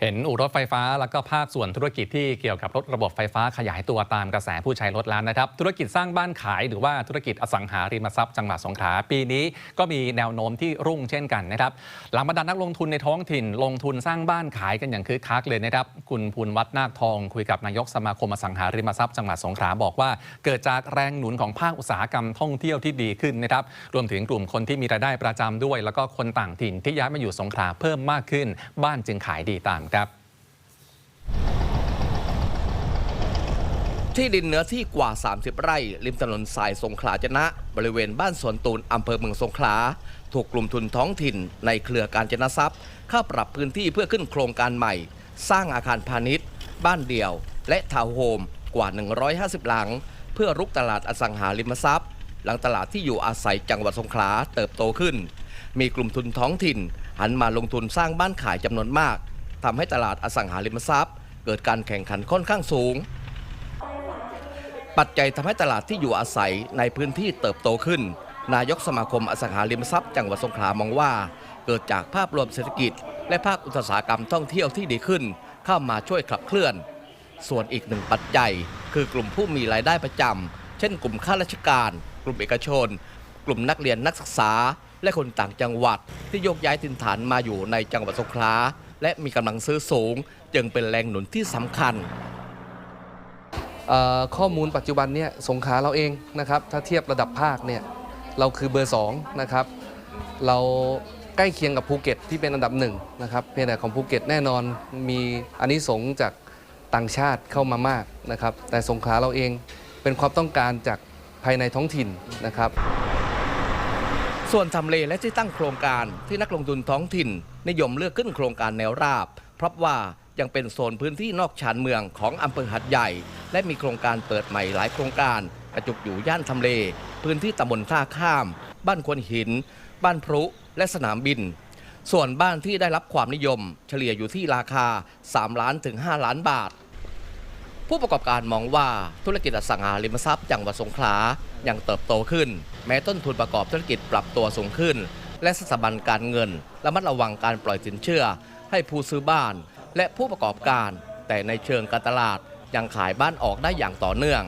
เห็นอู่รถไฟฟ้าแล้วก็ภาคส่วนธุรกิจที่เกี่ยวกับรถระบบไฟฟ้าขยายตัวตามกระแสผู้ใช้รถแล้วนะครับ ธุรกิจสร้างบ้านขายหรือว่าธุรกิจอสังหาริมทรัพย์จังหวัดสงขลาปีนี้ก็มีแนวโน้มที่รุ่งเช่นกันนะครับหลังบรรดานักลงทุนในท้องถิ่น ลงทุนสร้างบ้านขายกันอย่างคึกคักเลยนะครับคุณภูลวัฒนาคทองคุยกับนายกสมาคมอสังหาริมทรัพย์จังหวัดสงขลาบอกว่า เกิดจากแรงหนุนของภาคอุตสาหกรรมท่องเที่ยวที่ดีขึ้นนะครับรวมถึงกลุ่มคนที่มีรายได้ประจำด้วย แล้วก็คนต่างถิ่นที่ย้ายมาอยู่สงขลาเพิ่มมากขึ้น บ้านจึงขายดีตามครับ ที่ดินเนื้อที่กว่า 30 ไร่ ริมถนนสายสงขลาจนะ บริเวณบ้านสวนตูนอำเภอเมืองสงขลา ถูกกลุ่มทุนท้องถิ่นในเครือการจนะทรัพย์เข้าปรับพื้นที่เพื่อขึ้นโครงการใหม่ สร้างอาคารพาณิชย์ บ้านเดี่ยว และทาวน์โฮมกว่า 150 หลัง เพื่อรุกตลาดอสังหาริมทรัพย์หลังตลาดที่อยู่อาศัยจังหวัดสงขลาเติบโตขึ้น มีกลุ่มทุนท้องถิ่น หันมาลงทุนสร้างบ้านขายจำนวนมาก ทำให้ตลาดอสังหาริมทรัพย์ เกิดการแข่งขันค่อนข้างสูง ปัจจัยทำให้ตลาดที่อยู่อาศัยในพื้นที่เติบโตขึ้น นายกสมาคมอสังหาริมทรัพย์จังหวัดสงขลามองว่า เกิดจากภาพรวมเศรษฐกิจ และภาคอุตสาหกรรมท่องเที่ยวที่ดีขึ้น เข้ามาช่วยขับเคลื่อน ส่วนอีกหนึ่งปัจจัย คือกลุ่มผู้มีรายได้ประจำเช่น กลุ่มข้าราชการ กลุ่มเอกชน กลุ่มนักเรียนนักศึกษาและคนต่างจังหวัดที่โยกย้ายถิ่นฐานมาอยู่ในจังหวัดสงขลา และมีกำลังซื้อสูง จึงเป็นแรงหนุนที่สำคัญ ข้อมูลปัจจุบันเนี่ยสงขลาเราเองนะครับ ถ้าเทียบระดับภาคเนี่ยเราคือเบอร์2นะครับ เราใกล้เคียงกับภูเก็ตที่เป็นอันดับหนึ่งนะครับเพียงแต่ของภูเก็ตแน่นอนมีอันนี้สงจากต่างชาติเข้ามามากนะครับ แต่สงขลาเราเองเป็นความต้องการจากภายในท้องถิ่นนะครับ ส่วนทำเลและที่ตั้งโครงการที่นักลงทุนท้องถิ่น นิยมเลือกขึ้นโครงการแนวราบ เพราะว่ายังเป็นโซนพื้นที่นอกชานเมืองของอำเภอหัดใหญ่ และมีโครงการเปิดใหม่หลายโครงการกระจุกอยู่ย่านทำเล พื้นที่ตำบลท่าข้าม บ้านควนหิน บ้านพรุและสนามบิน ส่วนบ้านที่ได้รับความนิยม เฉลี่ยอยู่ที่ราคา 3 ล้านถึง 5 ล้านบาท ผู้ประกอบการมองว่าธุรกิจอสังหาริมทรัพย์จังหวัดสงขลา ยังเติบโตขึ้น แม้ต้นทุนประกอบธุรกิจปรับตัวสูงขึ้น และสถาบันการเงินระมัดระวังการปล่อยสินเชื่อ ให้ผู้ซื้อบ้าน และผู้ประกอบการ แต่ในเชิงการตลาดยังขายบ้านออกได้อย่างต่อเนื่อง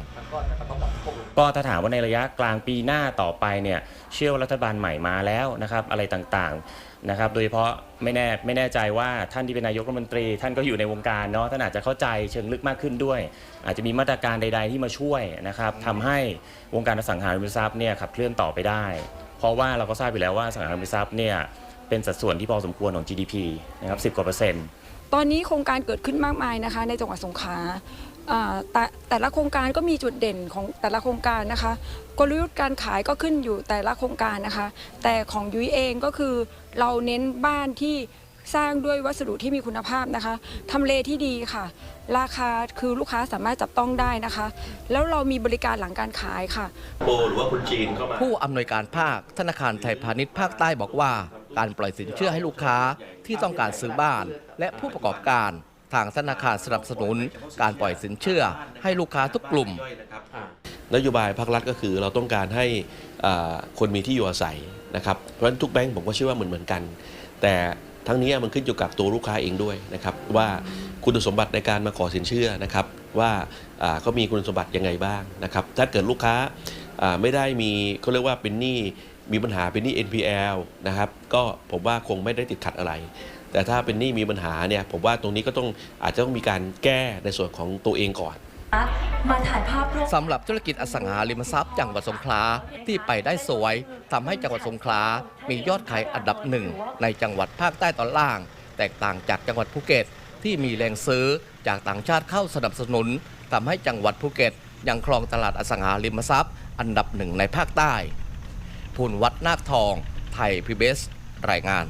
ก็ถ้าถามว่าในระยะกลางปีหน้าต่อไปเนี่ยเชื่อว่ารัฐบาลใหม่มาแล้วนะครับอะไรต่างๆนะครับโดยเฉพาะไม่แน่ไม่แน่ใจว่าท่านที่เป็นนายกรัฐมนตรี ท่านก็อยู่ในวงการเนาะท่านอาจจะเข้าใจเชิงลึกมากขึ้นด้วย อาจจะมีมาตรการใด ๆ ที่มาช่วยนะครับทำให้วงการอสังหาริมทรัพย์เนี่ยขับเคลื่อนต่อไปได้ เพราะว่าเราก็ทราบอยู่แล้วว่าอสังหาริมทรัพย์เนี่ยเป็นสัดส่วนที่พอสมควรของ GDP นะครับ10กว่าเปอร์เซ็นต์ตอนนี้โครงการเกิดขึ้นมากมายนะคะ ในจังหวัดสงขลาอ่า แต่แต่ละโครงการก็มีจุดเด่นของแต่ละโครงการนะคะ กลยุทธ์การขายก็ขึ้นอยู่แต่ละโครงการนะคะ แต่ของยุ้ยเองก็คือเราเน้นบ้านที่สร้างด้วยวัสดุที่มีคุณภาพนะคะทำเลที่ดีค่ะ ราคาคือลูกค้าสามารถจับต้องได้นะคะ แล้วเรามีบริการหลังการขายค่ะ โปหรือว่าคุณจีนเข้ามา ผู้อำนวยการภาคธนาคารไทยพาณิชย์ภาคใต้บอกว่า การปล่อยสินเชื่อให้ลูกค้าที่ต้องการซื้อบ้าน และผู้ประกอบการ ทางธนาคารสนับสนุน การปล่อยสินเชื่อ ให้ลูกค้าทุกกลุ่ม นโยบายภาครัฐก็คือเราต้องการให้คนมีที่อยู่อาศัยนะครับเพราะฉะนั้นทุกแบงก์ผมก็เชื่อว่าเหมือนเหมือนกัน แต่ทั้งนี้มันขึ้นอยู่กับตัวลูกค้าเองด้วยนะครับว่าคุณสมบัติในการมาขอสินเชื่อนะครับว่าเขามีคุณสมบัติยังไงบ้างนะครับถ้าเกิดลูกค้าไม่ได้มีเขาเรียกว่าเป็นหนี้มีปัญหาเป็นหนี้ NPL นะครับก็ผมว่าคงไม่ได้ติดขัดอะไร แต่ถ้าเป็นหนี้มีปัญหาเนี่ยผมว่าตรงนี้ก็ต้องอาจจะต้องมีการแก้ในส่วนของตัวเองก่อนมาถ่ายภาพร่วมสำหรับธุรกิจอสังหาริมทรัพย์จังหวัดสงขลาที่ไปได้สวยทำให้จังหวัดสงขลามียอดขายอันดับหนึ่งในจังหวัดภาคใต้ตอนล่าง แตกต่างจากจังหวัดภูเก็ตที่มีแรงซื้อจากต่างชาติเข้าสนับสนุนทำให้จังหวัดภูเก็ตยังครองตลาดอสังหาริมทรัพย์ อันดับหนึ่งในภาคใต้พูนวัดนาคทอง ไทยพีบีเอสรายงาน